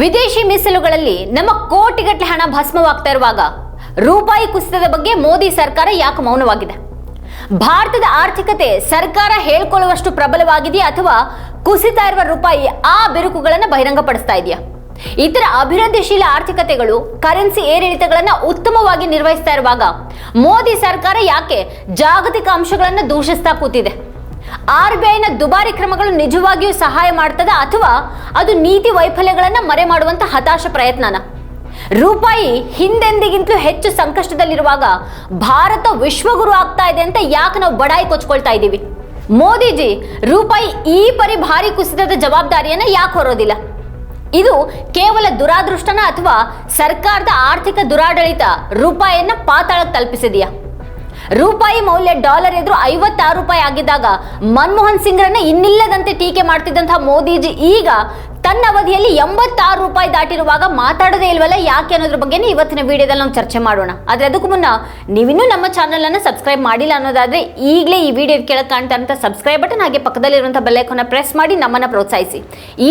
ವಿದೇಶಿ ಮೀಸಲುಗಳಲ್ಲಿ ನಮ್ಮ ಕೋಟಿಗಟ್ಟಲೆ ಹಣ ಭಸ್ಮವಾಗ್ತಾ ಇರುವಾಗ ರೂಪಾಯಿ ಕುಸಿತದ ಬಗ್ಗೆ ಮೋದಿ ಸರ್ಕಾರ ಯಾಕೆ ಮೌನವಾಗಿದೆ? ಭಾರತದ ಆರ್ಥಿಕತೆ ಸರ್ಕಾರ ಹೇಳ್ಕೊಳ್ಳುವಷ್ಟು ಪ್ರಬಲವಾಗಿದೆಯಾ ಅಥವಾ ಕುಸಿತ ಇರುವ ರೂಪಾಯಿ ಆ ಬಿರುಕುಗಳನ್ನು ಬಹಿರಂಗಪಡಿಸ್ತಾ ಇದೆಯಾ? ಇತರ ಅಭಿವೃದ್ಧಿಶೀಲ ಆರ್ಥಿಕತೆಗಳು, ಕರೆನ್ಸಿ ಏರಿಳಿತಗಳನ್ನು ಉತ್ತಮವಾಗಿ ನಿರ್ವಹಿಸ್ತಾ ಇರುವಾಗ ಮೋದಿ ಸರ್ಕಾರ ಯಾಕೆ ಜಾಗತಿಕ ಅಂಶಗಳನ್ನು ದೂಷಿಸ್ತಾ ಕೂತಿದೆ? ಆರ್ ಬಿ ಐನ ದುಬಾರಿ ಕ್ರಮಗಳು ನಿಜವಾಗಿಯೂ ಸಹಾಯ ಮಾಡ್ತದ ಅಥವಾ ಅದು ನೀತಿ ವೈಫಲ್ಯಗಳನ್ನು ಮರೆ ಮಾಡುವಂತ ಹತಾಶ ಪ್ರಯತ್ನನ? ರೂಪಾಯಿ ಹಿಂದೆಂದಿಗಿಂತಲೂ ಹೆಚ್ಚು ಸಂಕಷ್ಟದಲ್ಲಿರುವಾಗ ಭಾರತ ವಿಶ್ವಗುರು ಆಗ್ತಾ ಇದೆ ಅಂತ ಯಾಕೆ ನಾವು ಬಡಾಯಿ ಕೊಚ್ಕೊಳ್ತಾ ಇದ್ದೀವಿ? ಮೋದಿಜಿ, ರೂಪಾಯಿ ಈ ಪರಿ ಭಾರಿ ಕುಸಿತದ ಜವಾಬ್ದಾರಿಯನ್ನು ಯಾಕೆ ಹೊರೋದಿಲ್ಲ? ಇದು ಕೇವಲ ದುರಾದೃಷ್ಟನ ಅಥವಾ ಸರ್ಕಾರದ ಆರ್ಥಿಕ ದುರಾಡಳಿತ ರೂಪಾಯಿಯನ್ನ ಪಾತಾಳಕ್ಕೆ ತಲುಪಿಸಿದೆಯಾ? ರೂಪಾಯಿ ಮೌಲ್ಯ ಡಾಲರ್ ಎದುರು ಐವತ್ತಾರು ರೂಪಾಯಿ ಆಗಿದ್ದಾಗ ಮನಮೋಹನ್ ಸಿಂಗ್ರನ್ನ ಇನ್ನಿಲ್ಲದಂತೆ ಟೀಕೆ ಮಾಡ್ತಿದ್ದಂತಹ ಮೋದಿಜಿ ಈಗ ತನ್ನ ಅವಧಿಯಲ್ಲಿ ಎಂಬತ್ತಾರು ರೂಪಾಯಿ ದಾಟಿರುವಾಗ ಮಾತಾಡೋದೇ ಇಲ್ವಲ್ಲ, ಯಾಕೆ ಅನ್ನೋದ್ರ ಬಗ್ಗೆ ಇವತ್ತಿನ ವಿಡಿಯೋದಲ್ಲಿ ನಾವು ಚರ್ಚೆ ಮಾಡೋಣ. ಆದ್ರೆ ಅದಕ್ಕೂ ಮುನ್ನ ನೀವಿನ್ನೂ ನಮ್ಮ ಚಾನಲ್ ಅನ್ನು ಸಬ್ಸ್ಕ್ರೈಬ್ ಮಾಡಿಲ್ಲ ಅನ್ನೋದಾದ್ರೆ ಈಗಲೇ ಈ ವಿಡಿಯೋ ಕೆಳಗೆ ಕಾಣ್ತಾ ಸಬ್ಸ್ಕ್ರೈಬ್ ಬಟನ್ ಹಾಗೆ ಪಕ್ಕದಲ್ಲಿರುವಂಥ ಬೆಲ್ಲೈಕನ್ನ ಪ್ರೆಸ್ ಮಾಡಿ ನಮ್ಮನ್ನ ಪ್ರೋತ್ಸಾಹಿಸಿ.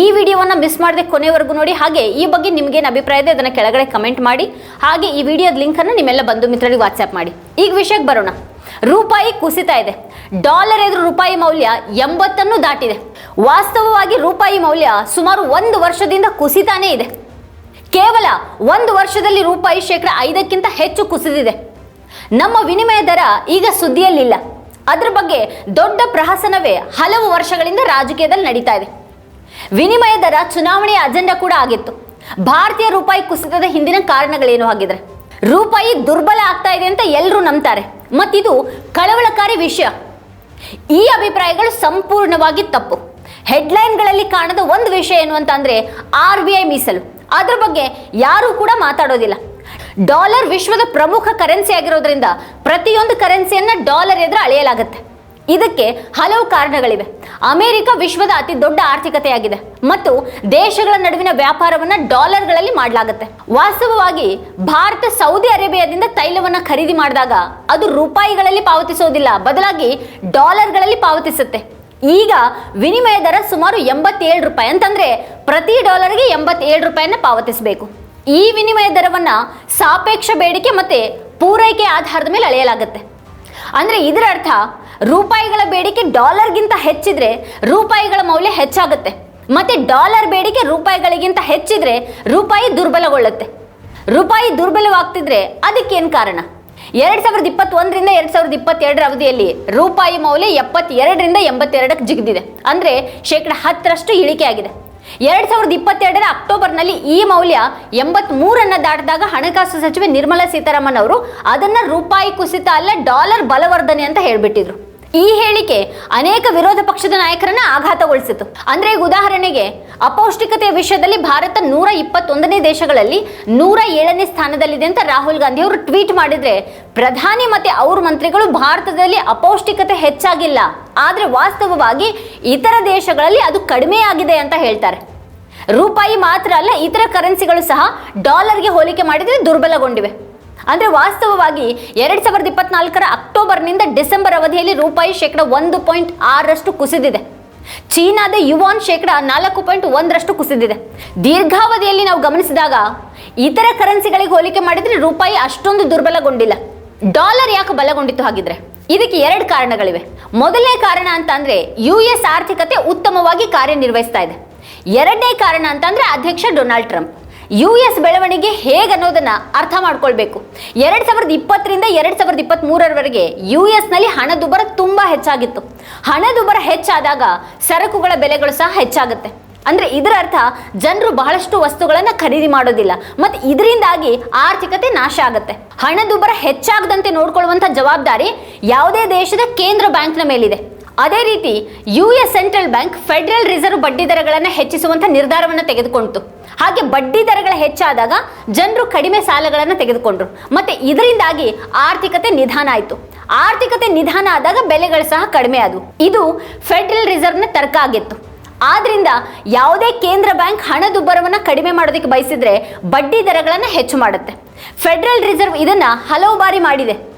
ಈ ವಿಡಿಯೋವನ್ನ ಮಿಸ್ ಮಾಡದೆ ಕೊನೆವರೆಗೂ ನೋಡಿ, ಹಾಗೆ ಈ ಬಗ್ಗೆ ನಿಮಗೇನು ಅಭಿಪ್ರಾಯ ಇದೆ ಅದನ್ನ ಕೆಳಗಡೆ ಕಮೆಂಟ್ ಮಾಡಿ, ಹಾಗೆ ಈ ವಿಡಿಯೋದ ಲಿಂಕ್ ಅನ್ನು ನಿಮ್ಮೆಲ್ಲ ಬಂಧು ಮಿತ್ರರಿಗೆ ವಾಟ್ಸ್ಆಪ್ ಮಾಡಿ. ಈಗ ವಿಷಯಕ್ಕೆ ಬರೋಣ. ರೂಪಾಯಿ ಕುಸಿತಾ ಇದೆ. ಡಾಲರ್ ಎದುರು ರೂಪಾಯಿ ಮೌಲ್ಯ ಎಂಬತ್ತನ್ನು ದಾಟಿದೆ. ವಾಸ್ತವವಾಗಿ ರೂಪಾಯಿ ಮೌಲ್ಯ ಸುಮಾರು ಒಂದು ವರ್ಷದಿಂದ ಕುಸಿತಾನೇ ಇದೆ. ಕೇವಲ ಒಂದು ವರ್ಷದಲ್ಲಿ ರೂಪಾಯಿ ಶೇಕಡ ಐದಕ್ಕಿಂತ ಹೆಚ್ಚು ಕುಸಿದಿದೆ. ನಮ್ಮ ವಿನಿಮಯ ದರ ಈಗ ಸುದ್ದಿಯಲ್ಲಿಲ್ಲ. ಅದರ ಬಗ್ಗೆ ದೊಡ್ಡ ಪ್ರಹಸನವೇ ಹಲವು ವರ್ಷಗಳಿಂದ ರಾಜಕೀಯದಲ್ಲಿ ನಡೀತಾ ಇದೆ. ವಿನಿಮಯ ದರ ಚುನಾವಣೆಯ ಅಜೆಂಡಾ ಕೂಡ ಆಗಿತ್ತು. ಭಾರತೀಯ ರೂಪಾಯಿ ಕುಸಿತದ ಹಿಂದಿನ ಕಾರಣಗಳೇನು ಹಾಗಿದ್ರೆ? ರೂಪಾಯಿ ದುರ್ಬಲ ಆಗ್ತಾ ಇದೆ ಅಂತ ಎಲ್ಲರೂ ನಂಬ್ತಾರೆ. ಮತ್ತಿದು ಕಳವಳಕಾರಿ ವಿಷಯ. ಈ ಅಭಿಪ್ರಾಯಗಳು ಸಂಪೂರ್ಣವಾಗಿ ತಪ್ಪು. ಹೆಡ್ಲೈನ್ಗಳಲ್ಲಿ ಕಾಣದ ಒಂದು ವಿಷಯ ಏನು ಅಂತ ಅಂದ್ರೆ ಆರ್ ಬಿ ಐ ಮೀಸಲು. ಅದ್ರ ಬಗ್ಗೆ ಯಾರೂ ಕೂಡ ಮಾತಾಡೋದಿಲ್ಲ. ಡಾಲರ್ ವಿಶ್ವದ ಪ್ರಮುಖ ಕರೆನ್ಸಿ ಆಗಿರೋದ್ರಿಂದ ಪ್ರತಿಯೊಂದು ಕರೆನ್ಸಿಯನ್ನ ಡಾಲರ್ ಎದುರು ಅಳೆಯಲಾಗುತ್ತೆ. ಇದಕ್ಕೆ ಹಲವು ಕಾರಣಗಳಿವೆ. ಅಮೆರಿಕ ವಿಶ್ವದ ಅತಿ ದೊಡ್ಡ ಆರ್ಥಿಕತೆಯಾಗಿದೆ ಮತ್ತು ದೇಶಗಳ ನಡುವಿನ ವ್ಯಾಪಾರವನ್ನು ಡಾಲರ್ಗಳಲ್ಲಿ ಮಾಡಲಾಗುತ್ತೆ. ವಾಸ್ತವವಾಗಿ ಭಾರತ ಸೌದಿ ಅರೇಬಿಯಾದಿಂದ ತೈಲವನ್ನು ಖರೀದಿ ಮಾಡಿದಾಗ ಅದು ರೂಪಾಯಿಗಳಲ್ಲಿ ಪಾವತಿಸೋದಿಲ್ಲ, ಬದಲಾಗಿ ಡಾಲರ್ಗಳಲ್ಲಿ ಪಾವತಿಸುತ್ತೆ. ಈಗ ವಿನಿಮಯ ದರ ಸುಮಾರು ಎಂಬತ್ತೇಳು ರೂಪಾಯಿ ಅಂತಂದ್ರೆ ಪ್ರತಿ ಡಾಲರ್ಗೆ ಎಂಬತ್ತೇಳು ರೂಪಾಯಿನ ಪಾವತಿಸಬೇಕು. ಈ ವಿನಿಮಯ ದರವನ್ನ ಸಾಪೇಕ್ಷ ಬೇಡಿಕೆ ಮತ್ತೆ ಪೂರೈಕೆ ಆಧಾರದ ಮೇಲೆ ಅಳೆಯಲಾಗುತ್ತೆ. ಅಂದ್ರೆ ಇದರ ಅರ್ಥ ರೂಪಾಯಿಗಳ ಬೇಡಿಕೆ ಡಾಲರ್ಗಿಂತ ಹೆಚ್ಚಿದ್ರೆ ರೂಪಾಯಿಗಳ ಮೌಲ್ಯ ಹೆಚ್ಚಾಗುತ್ತೆ. ಮತ್ತೆ ಡಾಲರ್ ಬೇಡಿಕೆ ರೂಪಾಯಿಗಳಿಗಿಂತ ಹೆಚ್ಚಿದ್ರೆ ರೂಪಾಯಿ ದುರ್ಬಲಗೊಳ್ಳುತ್ತೆ. ರೂಪಾಯಿ ದುರ್ಬಲವಾಗ್ತಿದ್ರೆ ಅದಕ್ಕೇನು ಕಾರಣ? ಎರಡ್ ಸಾವಿರದ ಇಪ್ಪತ್ತೊಂದರಿಂದ ಎರಡ್ ಸಾವಿರದ ಇಪ್ಪತ್ತೆರಡರ ಅವಧಿಯಲ್ಲಿ ರೂಪಾಯಿ ಮೌಲ್ಯ ಎಪ್ಪತ್ತೆರಡರಿಂದ ಎಂಬತ್ತೆರಡಕ್ಕೆ ಜಿಗಿದಿದೆ. ಅಂದ್ರೆ ಶೇಕಡ ಹತ್ತರಷ್ಟು ಇಳಿಕೆ ಆಗಿದೆ ಎರಡ್ ಸಾವಿರದ ಇಪ್ಪತ್ತೆರಡರ ಅಕ್ಟೋಬರ್ನಲ್ಲಿ ಈ ಮೌಲ್ಯ ಎಂಬತ್ ಮೂರನ್ನ ದಾಟಿದಾಗ ಹಣಕಾಸು ಸಚಿವೆ ನಿರ್ಮಲಾ ಸೀತಾರಾಮನ್ ಅವರು ಅದನ್ನ ರೂಪಾಯಿ ಕುಸಿತ ಅಲ್ಲ ಡಾಲರ್ ಬಲವರ್ಧನೆ ಅಂತ ಹೇಳ್ಬಿಟ್ಟಿದ್ರು. ಈ ಹೇಳಿಕೆ ಅನೇಕ ವಿರೋಧ ಪಕ್ಷದ ನಾಯಕರನ್ನ ಆಘಾತಗೊಳಿಸಿತು. ಅಂದ್ರೆ ಉದಾಹರಣೆಗೆ, ಅಪೌಷ್ಟಿಕತೆಯ ವಿಷಯದಲ್ಲಿ ಭಾರತ ನೂರ ಇಪ್ಪತ್ತೊಂದನೇ ದೇಶಗಳಲ್ಲಿ ನೂರ ಏಳನೇ ಸ್ಥಾನದಲ್ಲಿದೆ ಅಂತ ರಾಹುಲ್ ಗಾಂಧಿ ಅವರು ಟ್ವೀಟ್ ಮಾಡಿದ್ರೆ, ಪ್ರಧಾನಿ ಮತ್ತೆ ಅವ್ರ ಮಂತ್ರಿಗಳು ಭಾರತದಲ್ಲಿ ಅಪೌಷ್ಟಿಕತೆ ಹೆಚ್ಚಾಗಿಲ್ಲ. ಆದ್ರೆ ವಾಸ್ತವವಾಗಿ ಇತರ ದೇಶಗಳಲ್ಲಿ ಅದು ಕಡಿಮೆ ಆಗಿದೆ ಅಂತ ಹೇಳ್ತಾರೆ. ರೂಪಾಯಿ ಮಾತ್ರ ಅಲ್ಲ, ಇತರ ಕರೆನ್ಸಿಗಳು ಸಹ ಡಾಲರ್ಗೆ ಹೋಲಿಕೆ ಮಾಡಿದ್ರೆ ದುರ್ಬಲಗೊಂಡಿವೆ. ಅಂದ್ರೆ ವಾಸ್ತವವಾಗಿ ಎರಡ್ ಸಾವಿರದ ಇಪ್ಪತ್ನಾಲ್ಕರ ಅಕ್ಟೋಬರ್ನಿಂದ ಡಿಸೆಂಬರ್ ಅವಧಿಯಲ್ಲಿ ರೂಪಾಯಿ ಶೇಕಡ ಒಂದು ಪಾಯಿಂಟ್ ಆರರಷ್ಟು ಕುಸಿದಿದೆ. ಚೀನಾದ ಯುವಾನ್ ಶೇಕಡ ನಾಲ್ಕು ಪಾಯಿಂಟ್ ಒಂದರಷ್ಟು ಕುಸಿದಿದೆ. ದೀರ್ಘಾವಧಿಯಲ್ಲಿ ನಾವು ಗಮನಿಸಿದಾಗ ಇತರ ಕರೆನ್ಸಿಗಳಿಗೆ ಹೋಲಿಕೆ ಮಾಡಿದ್ರೆ ರೂಪಾಯಿ ಅಷ್ಟೊಂದು ದುರ್ಬಲಗೊಂಡಿಲ್ಲ. ಡಾಲರ್ ಯಾಕೆ ಬಲಗೊಂಡಿತ್ತು ಹಾಗಿದ್ರೆ? ಇದಕ್ಕೆ ಎರಡು ಕಾರಣಗಳಿವೆ. ಮೊದಲನೇ ಕಾರಣ ಅಂತ ಅಂದ್ರೆ ಯು ಎಸ್ ಆರ್ಥಿಕತೆ ಉತ್ತಮವಾಗಿ ಕಾರ್ಯನಿರ್ವಹಿಸ್ತಾ ಇದೆ. ಎರಡನೇ ಕಾರಣ ಅಂತಂದ್ರೆ ಅಧ್ಯಕ್ಷ ಡೊನಾಲ್ಡ್ ಟ್ರಂಪ್. ಯು ಎಸ್ ಬೆಳವಣಿಗೆ ಹೇಗನ್ನೋದನ್ನ ಅರ್ಥ ಮಾಡ್ಕೊಳ್ಬೇಕು. ಎರಡ್ ಸಾವಿರದ ಇಪ್ಪತ್ತರಿಂದ ಎರಡ್ ಸಾವಿರದ ಇಪ್ಪತ್ತ್ ಮೂರರವರೆಗೆ ಯು ಎಸ್ನಲ್ಲಿ ಹಣದುಬ್ಬರ ತುಂಬಾ ಹೆಚ್ಚಾಗಿತ್ತು. ಹಣದುಬ್ಬರ ಹೆಚ್ಚಾದಾಗ ಸರಕುಗಳ ಬೆಲೆಗಳು ಸಹ ಹೆಚ್ಚಾಗುತ್ತೆ. ಅಂದ್ರೆ ಇದರ ಅರ್ಥ ಜನರು ಬಹಳಷ್ಟು ವಸ್ತುಗಳನ್ನ ಖರೀದಿ ಮಾಡೋದಿಲ್ಲ. ಮತ್ತೆ ಇದರಿಂದಾಗಿ ಆರ್ಥಿಕತೆ ನಾಶ ಆಗುತ್ತೆ. ಹಣದುಬ್ಬರ ಹೆಚ್ಚಾಗದಂತೆ ನೋಡ್ಕೊಳ್ಳುವಂತ ಜವಾಬ್ದಾರಿ ಯಾವುದೇ ದೇಶದ ಕೇಂದ್ರ ಬ್ಯಾಂಕ್ನ ಮೇಲಿದೆ. ಅದೇ ರೀತಿ U S central bank Federal Reserve ಬಡ್ಡಿ ದರಗಳನ್ನು ಹೆಚ್ಚಿಸುವಂತ ನಿರ್ಧಾರವನ್ನು ತೆಗೆದುಕೊಂಡಿತು. ಹಾಗೆ ಬಡ್ಡಿ ದರಗಳ ಹೆಚ್ಚಾದಾಗ ಜನರು ಕಡಿಮೆ ಸಾಲಗಳನ್ನು ತೆಗೆದುಕೊಂಡ್ರು. ಮತ್ತೆ ಇದರಿಂದಾಗಿ ಆರ್ಥಿಕತೆ ನಿಧಾನ ಆಯಿತು. ಆರ್ಥಿಕತೆ ನಿಧಾನ ಆದಾಗ ಬೆಲೆಗಳು ಸಹ ಕಡಿಮೆ ಆದವು. ಇದು ಫೆಡರಲ್ ರಿಸರ್ವ್ನ ತರ್ಕ ಆಗಿತ್ತು. ಆದ್ರಿಂದ ಯಾವುದೇ ಕೇಂದ್ರ ಬ್ಯಾಂಕ್ ಹಣದುಬ್ಬರವನ್ನು ಕಡಿಮೆ ಮಾಡೋದಕ್ಕೆ ಬಯಸಿದ್ರೆ ಬಡ್ಡಿ ದರಗಳನ್ನು ಹೆಚ್ಚು ಮಾಡುತ್ತೆ. ಫೆಡರಲ್ ರಿಸರ್ವ್ ಇದನ್ನು ಹಲವು ಬಾರಿ ಮಾಡಿದೆ.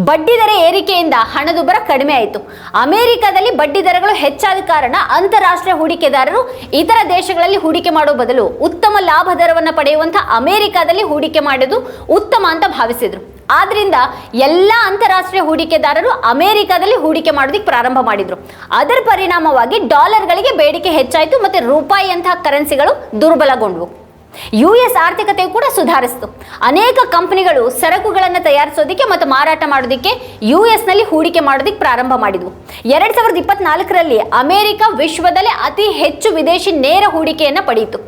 ಬಡ್ಡಿ ದರ ಏರಿಕೆಯಿಂದ ಹಣದುಬ್ಬರ ಕಡಿಮೆ ಆಯಿತು. ಅಮೆರಿಕದಲ್ಲಿ ಬಡ್ಡಿ ದರಗಳು ಹೆಚ್ಚಾದ ಕಾರಣ ಅಂತಾರಾಷ್ಟ್ರೀಯ ಹೂಡಿಕೆದಾರರು ಇತರ ದೇಶಗಳಲ್ಲಿ ಹೂಡಿಕೆ ಮಾಡುವ ಬದಲು ಉತ್ತಮ ಲಾಭ ದರವನ್ನು ಪಡೆಯುವಂತಹ ಅಮೆರಿಕದಲ್ಲಿ ಹೂಡಿಕೆ ಮಾಡೋದು ಉತ್ತಮ ಅಂತ ಭಾವಿಸಿದ್ರು. ಆದ್ರಿಂದ ಎಲ್ಲ ಅಂತಾರಾಷ್ಟ್ರೀಯ ಹೂಡಿಕೆದಾರರು ಅಮೆರಿಕದಲ್ಲಿ ಹೂಡಿಕೆ ಮಾಡೋದಕ್ಕೆ ಪ್ರಾರಂಭ ಮಾಡಿದ್ರು. ಅದರ ಪರಿಣಾಮವಾಗಿ ಡಾಲರ್ಗಳಿಗೆ ಬೇಡಿಕೆ ಹೆಚ್ಚಾಯಿತು ಮತ್ತೆ ರೂಪಾಯಿಯಂತಹ ಕರೆನ್ಸಿಗಳು ದುರ್ಬಲಗೊಂಡವು. ಯು ಎಸ್ ಆರ್ಥಿಕತೆ ಕೂಡ ಸುಧಾರಿಸಿತು. ಅನೇಕ ಕಂಪನಿಗಳು ಸರಕುಗಳನ್ನು ತಯಾರಿಸೋದಕ್ಕೆ ಮತ್ತು ಮಾರಾಟ ಮಾಡೋದಕ್ಕೆ ಯು ಎಸ್ನಲ್ಲಿ ಹೂಡಿಕೆ ಮಾಡೋದಕ್ಕೆ ಪ್ರಾರಂಭ ಮಾಡಿದವು. ಎರಡು ಸಾವಿರದ ಇಪ್ಪತ್ನಾಲ್ಕರಲ್ಲಿ ಅಮೆರಿಕ ವಿಶ್ವದಲ್ಲೇ ಅತಿ ಹೆಚ್ಚು ವಿದೇಶಿ ನೇರ ಹೂಡಿಕೆಯನ್ನು ಪಡೆಯಿತು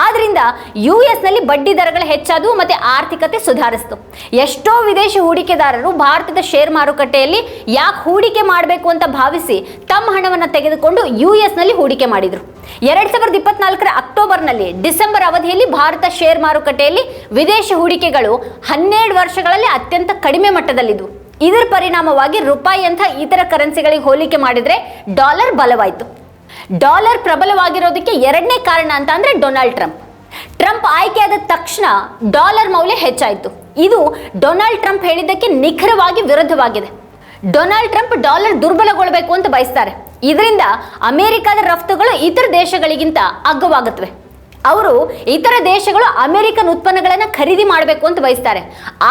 ಆದ್ರಿಂದ ಯು ನಲ್ಲಿ ಬಡ್ಡಿ ದರಗಳು ಹೆಚ್ಚಾದವು ಮತ್ತೆ ಆರ್ಥಿಕತೆ ಸುಧಾರಿಸಿತು. ಎಷ್ಟೋ ವಿದೇಶಿ ಹೂಡಿಕೆದಾರರು ಭಾರತದ ಶೇರ್ ಮಾರುಕಟ್ಟೆಯಲ್ಲಿ ಯಾಕೆ ಹೂಡಿಕೆ ಮಾಡಬೇಕು ಅಂತ ಭಾವಿಸಿ ತಮ್ಮ ಹಣವನ್ನು ತೆಗೆದುಕೊಂಡು ಯು ನಲ್ಲಿ ಹೂಡಿಕೆ ಮಾಡಿದ್ರು. ಎರಡ್ ಸಾವಿರದ ಇಪ್ಪತ್ನಾಲ್ಕರ ಅಕ್ಟೋಬರ್ನಲ್ಲಿ ಡಿಸೆಂಬರ್ ಅವಧಿಯಲ್ಲಿ ಭಾರತ ಶೇರ್ ಮಾರುಕಟ್ಟೆಯಲ್ಲಿ ವಿದೇಶಿ ಹೂಡಿಕೆಗಳು ಹನ್ನೆರಡು ವರ್ಷಗಳಲ್ಲಿ ಅತ್ಯಂತ ಕಡಿಮೆ ಮಟ್ಟದಲ್ಲಿದ್ವು. ಇದರ ಪರಿಣಾಮವಾಗಿ ರೂಪಾಯಿಯಂಥ ಇತರ ಕರೆನ್ಸಿಗಳಿಗೆ ಹೋಲಿಕೆ ಮಾಡಿದರೆ ಡಾಲರ್ ಬಲವಾಯಿತು. ಡಾಲರ್ ಪ್ರಬಲವಾಗಿರೋದಕ್ಕೆ ಎರಡನೇ ಕಾರಣ ಅಂತ ಅಂದರೆ ಡೊನಾಲ್ಡ್ ಟ್ರಂಪ್. ಟ್ರಂಪ್ ಆಯ್ಕೆಯಾದ ತಕ್ಷಣ ಡಾಲರ್ ಮೌಲ್ಯ ಹೆಚ್ಚಾಯಿತು. ಇದು ಡೊನಾಲ್ಡ್ ಟ್ರಂಪ್ ಹೇಳಿದ್ದಕ್ಕೆ ನಿಖರವಾಗಿ ವಿರುದ್ಧವಾಗಿದೆ. ಡೊನಾಲ್ಡ್ ಟ್ರಂಪ್ ಡಾಲರ್ ದುರ್ಬಲಗೊಳ್ಳಬೇಕು ಅಂತ ಬಯಸ್ತಾರೆ. ಇದರಿಂದ ಅಮೆರಿಕದ ರಫ್ತುಗಳು ಇತರ ದೇಶಗಳಿಗಿಂತ ಅಗ್ಗವಾಗುತ್ತವೆ. ಅವರು ಇತರ ದೇಶಗಳು ಅಮೆರಿಕನ್ ಉತ್ಪನ್ನಗಳನ್ನು ಖರೀದಿ ಮಾಡಬೇಕು ಅಂತ ಬಯಸ್ತಾರೆ.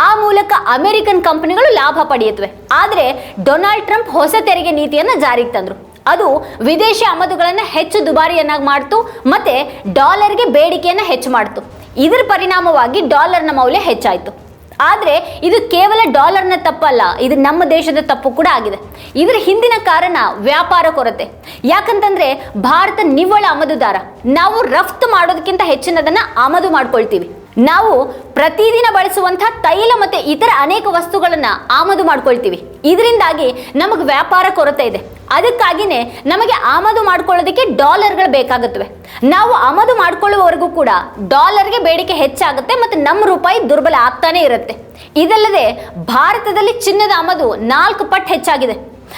ಆ ಮೂಲಕ ಅಮೆರಿಕನ್ ಕಂಪನಿಗಳು ಲಾಭ ಪಡೆಯುತ್ತವೆ. ಆದರೆ ಡೊನಾಲ್ಡ್ ಟ್ರಂಪ್ ಹೊಸ ತೆರಿಗೆ ನೀತಿಯನ್ನು ಜಾರಿಗೆ ತಂದರು. ಅದು ವಿದೇಶಿ ಆಮದುಗಳನ್ನು ಹೆಚ್ಚು ದುಬಾರಿಯನ್ನಾಗಿ ಮಾಡ್ತು ಮತ್ತು ಡಾಲರ್ಗೆ ಬೇಡಿಕೆಯನ್ನು ಹೆಚ್ಚು ಮಾಡ್ತು. ಇದರ ಪರಿಣಾಮವಾಗಿ ಡಾಲರ್ನ ಮೌಲ್ಯ ಹೆಚ್ಚಾಯಿತು. ಆದರೆ ಇದು ಕೇವಲ ಡಾಲರ್ನ ತಪ್ಪಲ್ಲ, ಇದು ನಮ್ಮ ದೇಶದ ತಪ್ಪು ಕೂಡ ಆಗಿದೆ. ಇದರ ಹಿಂದಿನ ಕಾರಣ ವ್ಯಾಪಾರ ಕೊರತೆ. ಯಾಕಂತಂದ್ರೆ ಭಾರತ ನಿವ್ವಳ ಆಮದುದಾರ ನಾವು ರಫ್ತು ಮಾಡೋದಕ್ಕಿಂತ ಹೆಚ್ಚಿನದನ್ನ ಆಮದು ಮಾಡ್ಕೊಳ್ತೀವಿ. ನಾವು ಪ್ರತಿದಿನ ಬಳಸುವಂತಹ ತೈಲ ಮತ್ತೆ ಇತರ ಅನೇಕ ವಸ್ತುಗಳನ್ನು ಆಮದು ಮಾಡ್ಕೊಳ್ತೀವಿ. ಇದರಿಂದಾಗಿ ನಮಗೆ ವ್ಯಾಪಾರ ಕೊರತೆ ಇದೆ. ಅದಕ್ಕಾಗಿನೇ ನಮಗೆ ಆಮದು ಮಾಡ್ಕೊಳ್ಳೋದಕ್ಕೆ ಡಾಲರ್ಗಳು ಬೇಕಾಗುತ್ತವೆ. ನಾವು ಆಮದು ಮಾಡ್ಕೊಳ್ಳುವವರೆಗೂ ಕೂಡ ಡಾಲರ್ಗೆ ಬೇಡಿಕೆ ಹೆಚ್ಚಾಗುತ್ತೆ ಮತ್ತು ನಮ್ಮ ರೂಪಾಯಿ ದುರ್ಬಲ ಆಗ್ತಾನೇ ಇರುತ್ತೆ. ಇದಲ್ಲದೆ ಭಾರತದಲ್ಲಿ ಚಿನ್ನದ ಆಮದು ನಾಲ್ಕು ಪಟ್ಟು ಹೆಚ್ಚಾಗಿದೆ.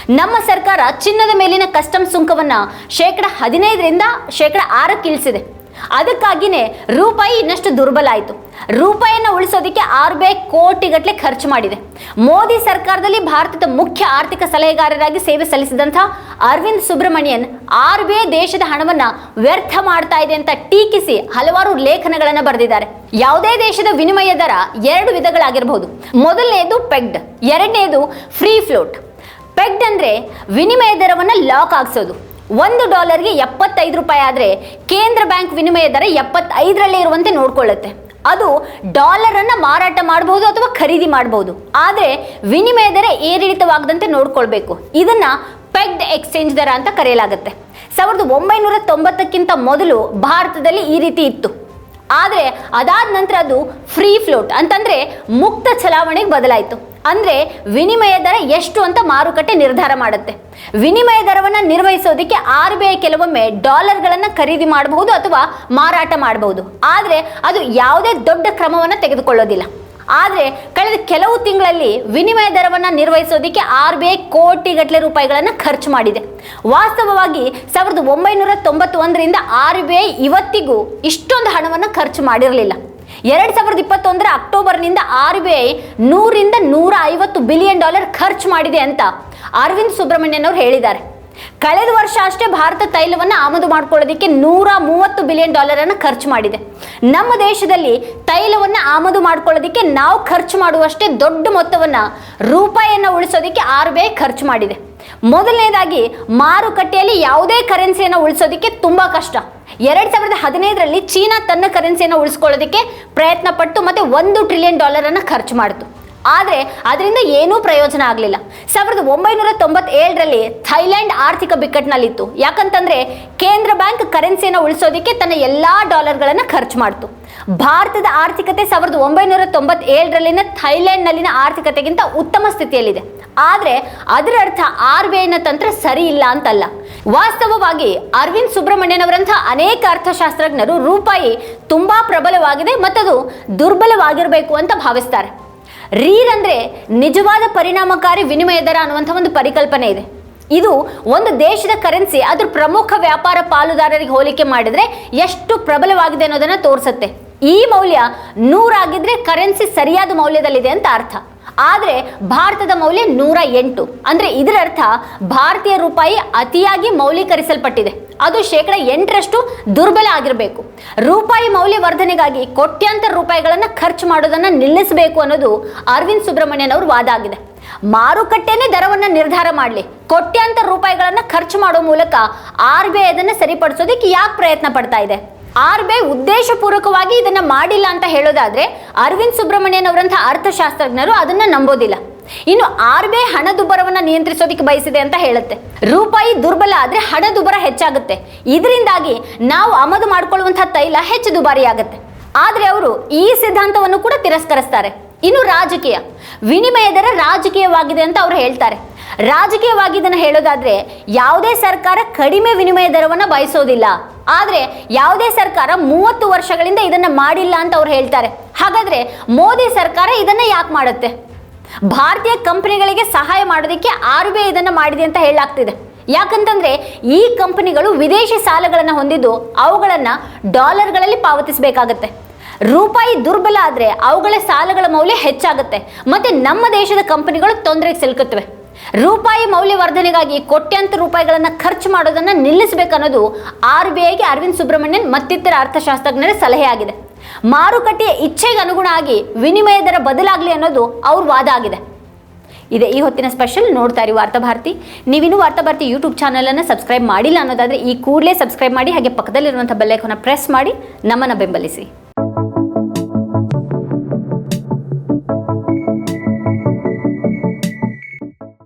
ನಮ್ಮ ಸರ್ಕಾರ ಚಿನ್ನದ ಮೇಲಿನ ಕಸ್ಟಮ್ ಸುಂಕವನ್ನು ಶೇಕಡ ಹದಿನೈದರಿಂದ ಶೇಕಡ ಆರಕ್ಕೆ ಇಳಿಸಿದೆ. ಅದಕ್ಕಾಗಿನೇ ರೂಪಾಯಿ ಇನ್ನಷ್ಟು ದುರ್ಬಲ ಆಯಿತು. ರೂಪಾಯಿಯನ್ನು ಉಳಿಸೋದಕ್ಕೆ ಆರ್ ಬಿ ಕೋಟಿಗಟ್ಟಲೆ ಖರ್ಚು ಮಾಡಿದೆ. ಮೋದಿ ಸರ್ಕಾರದಲ್ಲಿ ಭಾರತದ ಮುಖ್ಯ ಆರ್ಥಿಕ ಸಲಹೆಗಾರರಾಗಿ ಸೇವೆ ಸಲ್ಲಿಸಿದಂಥ Arvind Subramanian R B I ದೇಶದ ಹಣವನ್ನ ವ್ಯರ್ಥ ಮಾಡ್ತಾ ಇದೆ ಅಂತ ಟೀಕಿಸಿ ಹಲವಾರು ಲೇಖನಗಳನ್ನು ಬರೆದಿದ್ದಾರೆ. ಯಾವುದೇ ದೇಶದ ವಿನಿಮಯ ದರ ಎರಡು ವಿಧಗಳಾಗಿರಬಹುದು. ಮೊದಲನೆಯದು ಪೆಗ್ಡ್ ಎರಡನೆಯದು ಫ್ರೀ ಫ್ಲೋಟ್. ಪೆಗ್ಡ್ ಅಂದ್ರೆ ವಿನಿಮಯ ದರವನ್ನು ಲಾಕ್ ಆಗಿಸೋದು. ಒಂದು ಡಾಲರ್ಗೆ ಎಪ್ಪತ್ತೈದು ರೂಪಾಯಿ ಆದರೆ ಕೇಂದ್ರ ಬ್ಯಾಂಕ್ ವಿನಿಮಯ ದರ ಎಪ್ಪತ್ತೈದರಲ್ಲೇ ಇರುವಂತೆ ನೋಡಿಕೊಳ್ಳುತ್ತೆ. ಅದು ಡಾಲರ್ ಅನ್ನ ಮಾರಾಟ ಮಾಡಬಹುದು ಅಥವಾ ಖರೀದಿ ಮಾಡಬಹುದು. ಆದರೆ ವಿನಿಮಯ ದರ ಏರಿಳಿತವಾಗದಂತೆ ನೋಡ್ಕೊಳ್ಬೇಕು. ಇದನ್ನ ಪೆಗ್ಡ್ ಎಕ್ಸ್ಚೇಂಜ್ ದರ ಅಂತ ಕರೆಯಲಾಗುತ್ತೆ. ಸಾವಿರದ ಒಂಬೈನೂರ ತೊಂಬತ್ತಕ್ಕಿಂತ ಮೊದಲು ಭಾರತದಲ್ಲಿ ಈ ರೀತಿ ಇತ್ತು. ಆದರೆ ಅದಾದ ನಂತರ ಅದು ಫ್ರೀ ಫ್ಲೋಟ್ ಅಂತಂದ್ರೆ ಮುಕ್ತ ಚಲಾವಣೆಗೆ ಬದಲಾಯಿತು. ಅಂದ್ರೆ ವಿನಿಮಯ ದರ ಎಷ್ಟು ಅಂತ ಮಾರುಕಟ್ಟೆ ನಿರ್ಧಾರ ಮಾಡುತ್ತೆ. ವಿನಿಮಯ ದರವನ್ನು ನಿರ್ವಹಿಸೋದಕ್ಕೆ ಆರ್ ಬಿ ಐ ಕೆಲವೊಮ್ಮೆ ಡಾಲರ್ಗಳನ್ನು ಖರೀದಿ ಮಾಡಬಹುದು ಅಥವಾ ಮಾರಾಟ ಮಾಡಬಹುದು. ಆದರೆ ಅದು ಯಾವುದೇ ದೊಡ್ಡ ಕ್ರಮವನ್ನು ತೆಗೆದುಕೊಳ್ಳೋದಿಲ್ಲ. ಆದರೆ ಕಳೆದ ಕೆಲವು ತಿಂಗಳಲ್ಲಿ ವಿನಿಮಯ ದರವನ್ನು ನಿರ್ವಹಿಸೋದಕ್ಕೆ ಆರ್ ಬಿ ಐ ಕೋಟಿಗಟ್ಟಲೆ ರೂಪಾಯಿಗಳನ್ನು ಖರ್ಚು ಮಾಡಿದೆ. ವಾಸ್ತವವಾಗಿ ಸಾವಿರದ ಒಂಬೈನೂರ ತೊಂಬತ್ತೊಂದರಿಂದ ಆರ್ ಬಿ ಐ ಇವತ್ತಿಗೂ ಇಷ್ಟೊಂದು ಹಣವನ್ನು ಖರ್ಚು ಮಾಡಿರಲಿಲ್ಲ. ಎರಡ್ ಸಾವಿರದ ಇಪ್ಪತ್ತೊಂದರ ಅಕ್ಟೋಬರ್ನಿಂದ ಆರ್ ಬಿ ಐ ನೂರಿಂದ ನೂರ ಐವತ್ತು ಬಿಲಿಯನ್ ಡಾಲರ್ ಖರ್ಚು ಮಾಡಿದೆ ಅಂತ ಅರವಿಂದ್ ಸುಬ್ರಹ್ಮಣ್ಯನ್ ಅವರು ಹೇಳಿದ್ದಾರೆ. ಕಳೆದ ವರ್ಷ ಅಷ್ಟೇ ಭಾರತ ತೈಲವನ್ನು ಆಮದು ಮಾಡ್ಕೊಳ್ಳೋದಕ್ಕೆ ನೂರ ಮೂವತ್ತು ಬಿಲಿಯನ್ ಡಾಲರ್ ಅನ್ನು ಖರ್ಚು ಮಾಡಿದೆ. ನಮ್ಮ ದೇಶದಲ್ಲಿ ತೈಲವನ್ನು ಆಮದು ಮಾಡ್ಕೊಳ್ಳೋದಕ್ಕೆ ನಾವು ಖರ್ಚು ಮಾಡುವಷ್ಟೇ ದೊಡ್ಡ ಮೊತ್ತವನ್ನ ರೂಪಾಯಿಯನ್ನು ಉಳಿಸೋದಕ್ಕೆ ಆರ್ ಬಿ ಐ ಖರ್ಚು ಮಾಡಿದೆ. ಮೊದಲನೇದಾಗಿ ಮಾರುಕಟ್ಟೆಯಲ್ಲಿ ಯಾವುದೇ ಕರೆನ್ಸಿಯನ್ನು ಉಳಿಸೋದಕ್ಕೆ ತುಂಬ ಕಷ್ಟ. ಎರಡ್ ಸಾವಿರದ ಹದಿನೈದರಲ್ಲಿ ಚೀನಾ ತನ್ನ ಕರೆನ್ಸಿಯನ್ನು ಉಳಿಸ್ಕೊಳ್ಳೋದಕ್ಕೆ ಪ್ರಯತ್ನ ಪಟ್ಟು ಮತ್ತೆ ಒಂದು ಟ್ರಿಲಿಯನ್ ಡಾಲರ್ ಅನ್ನು ಖರ್ಚು ಮಾಡಿತು. ಆದರೆ ಅದರಿಂದ ಏನೂ ಪ್ರಯೋಜನ ಆಗಲಿಲ್ಲ. ಸಾವಿರದ ಒಂಬೈನೂರ ತೊಂಬತ್ತೇಳರಲ್ಲಿ ಥೈಲ್ಯಾಂಡ್ ಆರ್ಥಿಕ ಬಿಕ್ಕಟ್ಟಿನಲ್ಲಿತ್ತು. ಯಾಕಂತಂದ್ರೆ ಕೇಂದ್ರ ಬ್ಯಾಂಕ್ ಕರೆನ್ಸಿಯನ್ನು ಉಳಿಸೋದಕ್ಕೆ ತನ್ನ ಎಲ್ಲಾ ಡಾಲರ್ಗಳನ್ನು ಖರ್ಚು ಮಾಡಿತು. ಭಾರತದ ಆರ್ಥಿಕತೆ ಸಾವಿರದ ಒಂಬೈನೂರ ತೊಂಬತ್ತೇಳರಲ್ಲಿನ ಥೈಲ್ಯಾಂಡ್ನಲ್ಲಿನ ಆರ್ಥಿಕತೆಗಿಂತ ಉತ್ತಮ ಸ್ಥಿತಿಯಲ್ಲಿದೆ. ಆದರೆ ಅದರ ಅರ್ಥ ಆರ್ ಬಿ ಐನ ತಂತ್ರ ಸರಿ ಇಲ್ಲ ಅಂತಲ್ಲ. ವಾಸ್ತವವಾಗಿ ಅರವಿಂದ್ ಸುಬ್ರಹ್ಮಣ್ಯನ್ ಅವರಂತಹ ಅನೇಕ ಅರ್ಥಶಾಸ್ತ್ರಜ್ಞರು ರೂಪಾಯಿ ತುಂಬಾ ಪ್ರಬಲವಾಗಿದೆ ಮತ್ತದು ದುರ್ಬಲವಾಗಿರಬೇಕು ಅಂತ ಭಾವಿಸ್ತಾರೆ. ರೀರ್ ಅಂದರೆ ನಿಜವಾದ ಪರಿಣಾಮಕಾರಿ ವಿನಿಮಯ ದರ ಅನ್ನುವಂಥ ಒಂದು ಪರಿಕಲ್ಪನೆ ಇದೆ. ಇದು ಒಂದು ದೇಶದ ಕರೆನ್ಸಿ ಅದ್ರ ಪ್ರಮುಖ ವ್ಯಾಪಾರ ಪಾಲುದಾರರಿಗೆ ಹೋಲಿಕೆ ಮಾಡಿದರೆ ಎಷ್ಟು ಪ್ರಬಲವಾಗಿದೆ ಅನ್ನೋದನ್ನ ತೋರಿಸುತ್ತೆ. ಈ ಮೌಲ್ಯ ನೂರಾಗಿದ್ರೆ ಕರೆನ್ಸಿ ಸರಿಯಾದ ಮೌಲ್ಯದಲ್ಲಿದೆ ಅಂತ ಅರ್ಥ. ಆದರೆ ಭಾರತದ ಮೌಲ್ಯ ನೂರ ಎಂಟು. ಅಂದರೆ ಇದರರ್ಥ ಭಾರತೀಯ ರೂಪಾಯಿ ಅತಿಯಾಗಿ ಮೌಲ್ಯೀಕರಿಸಲ್ಪಟ್ಟಿದೆ. ಅದು ಶೇಕಡ ಎಂಟರಷ್ಟು ದುರ್ಬಲ ಆಗಿರಬೇಕು. ರೂಪಾಯಿ ಮೌಲ್ಯವರ್ಧನೆಗಾಗಿ ಕೋಟ್ಯಾಂತರ ರೂಪಾಯಿಗಳನ್ನು ಖರ್ಚು ಮಾಡೋದನ್ನು ನಿಲ್ಲಿಸಬೇಕು ಅನ್ನೋದು ಅರವಿಂದ್ ಸುಬ್ರಹ್ಮಣ್ಯನ್ ಅವ್ರ ವಾದ ಆಗಿದೆ. ಮಾರುಕಟ್ಟೆನೇ ದರವನ್ನು ನಿರ್ಧಾರ ಮಾಡಲಿ. ಕೋಟ್ಯಾಂತರ ರೂಪಾಯಿಗಳನ್ನು ಖರ್ಚು ಮಾಡೋ ಮೂಲಕ ಆರ್ ಬಿ ಐ ಅದನ್ನು ಸರಿಪಡಿಸೋದಕ್ಕೆ ಯಾಕೆ ಪ್ರಯತ್ನ ಪಡ್ತಾ ಇದೆ? ಆರ್ ಬಿ ಐ ಉದ್ದೇಶಪೂರ್ವಕವಾಗಿ ಇದನ್ನ ಮಾಡಿಲ್ಲ ಅಂತ ಹೇಳೋದಾದ್ರೆ ಅರವಿಂದ್ ಸುಬ್ರಹ್ಮಣ್ಯನ್ ಅವರಂತಹ ಅರ್ಥಶಾಸ್ತ್ರಜ್ಞರು ಅದನ್ನ ನಂಬೋದಿಲ್ಲ. ಇನ್ನು ಆರ್ ಬಿ ಹಣದುಬ್ಬರವನ್ನ ನಿಯಂತ್ರಿಸೋದಕ್ಕೆ ಬಯಸಿದೆ ಅಂತ ಹೇಳುತ್ತೆ. ರೂಪಾಯಿ ದುರ್ಬಲ ಆದ್ರೆ ಹಣದುಬ್ಬರ ಹೆಚ್ಚಾಗುತ್ತೆ. ಇದರಿಂದಾಗಿ ನಾವು ಆಮದು ಮಾಡ್ಕೊಳ್ಳುವಂತಹ ತೈಲ ಹೆಚ್ಚು ದುಬಾರಿ ಆಗುತ್ತೆ ಆದ್ರೆ ಅವರು ಈ ಸಿದ್ಧಾಂತವನ್ನು ಕೂಡ ತಿರಸ್ಕರಿಸ್ತಾರೆ. ಇನ್ನು ರಾಜಕೀಯ. ವಿನಿಮಯ ದರ ರಾಜಕೀಯವಾಗಿದೆ ಅಂತ ಅವರು ಹೇಳ್ತಾರೆ. ರಾಜಕೀಯವಾಗಿ ಇದನ್ನು ಹೇಳೋದಾದ್ರೆ ಯಾವುದೇ ಸರ್ಕಾರ ಕಡಿಮೆ ವಿನಿಮಯ ದರವನ್ನು ಬಯಸೋದಿಲ್ಲ. ಆದರೆ ಯಾವುದೇ ಸರ್ಕಾರ ಮೂವತ್ತು ವರ್ಷಗಳಿಂದ ಇದನ್ನು ಮಾಡಿಲ್ಲ ಅಂತ ಅವ್ರು ಹೇಳ್ತಾರೆ. ಹಾಗಾದ್ರೆ ಮೋದಿ ಸರ್ಕಾರ ಇದನ್ನು ಯಾಕೆ ಮಾಡುತ್ತೆ? ಭಾರತೀಯ ಕಂಪನಿಗಳಿಗೆ ಸಹಾಯ ಮಾಡೋದಕ್ಕೆ ಆರ್ ಬಿ ಐ ಇದನ್ನು ಮಾಡಿದೆ ಅಂತ ಹೇಳಲಾಗ್ತಿದೆ. ಯಾಕಂತಂದ್ರೆ ಈ ಕಂಪನಿಗಳು ವಿದೇಶಿ ಸಾಲಗಳನ್ನು ಹೊಂದಿದ್ದು ಅವುಗಳನ್ನು ಡಾಲರ್ಗಳಲ್ಲಿ ಪಾವತಿಸಬೇಕಾಗತ್ತೆ. ರೂಪಾಯಿ ದುರ್ಬಲ ಆದರೆ ಅವುಗಳ ಸಾಲಗಳ ಮೌಲ್ಯ ಹೆಚ್ಚಾಗುತ್ತೆ. ಮತ್ತೆ ನಮ್ಮ ದೇಶದ ಕಂಪನಿಗಳು ತೊಂದರೆಗೆ ಸಿಲುಕುತ್ತವೆ. ರೂಪಾಯಿ ಮೌಲ್ಯವರ್ಧನೆಗಾಗಿ ಕೋಟ್ಯಾಂತರ ರೂಪಾಯಿಗಳನ್ನು ಖರ್ಚು ಮಾಡೋದನ್ನ ನಿಲ್ಲಿಸಬೇಕನ್ನೋದು ಆರ್ ಬಿ ಐಗೆ ಅರವಿಂದ್ ಸುಬ್ರಹ್ಮಣ್ಯನ್ ಮತ್ತಿತರ ಅರ್ಥಶಾಸ್ತ್ರಜ್ಞರ ಸಲಹೆ ಆಗಿದೆ ಮಾರುಕಟ್ಟೆಯ ಇಚ್ಛೆಗೆ ಅನುಗುಣ ಆಗಿ ವಿನಿಮಯ ದರ ಬದಲಾಗಲಿ ಅನ್ನೋದು ಅವ್ರ ವಾದ ಆಗಿದೆ. ಇದೆ ಈ ಹೊತ್ತಿನ ಸ್ಪೆಷಲ್, ನೋಡ್ತಾ ಇರಿ ವಾರ್ತಾಭಾರತಿ ನೀವಿನ್ನೂ ವಾರ್ತಾಭಾರತಿ ಯೂಟ್ಯೂಬ್ ಚಾನಲನ್ನು ಸಬ್ಸ್ಕ್ರೈಬ್ ಮಾಡಿಲ್ಲ ಅನ್ನೋದಾದರೆ ಈ ಕೂಡಲೇ ಸಬ್ಸ್ಕ್ರೈಬ್ ಮಾಡಿ, ಹಾಗೆ ಪಕ್ಕದಲ್ಲಿರುವಂಥ ಬೆಲ್ಲೈಕನ್ನು ಪ್ರೆಸ್ ಮಾಡಿ, ನಮ್ಮನ್ನು ಬೆಂಬಲಿಸಿ.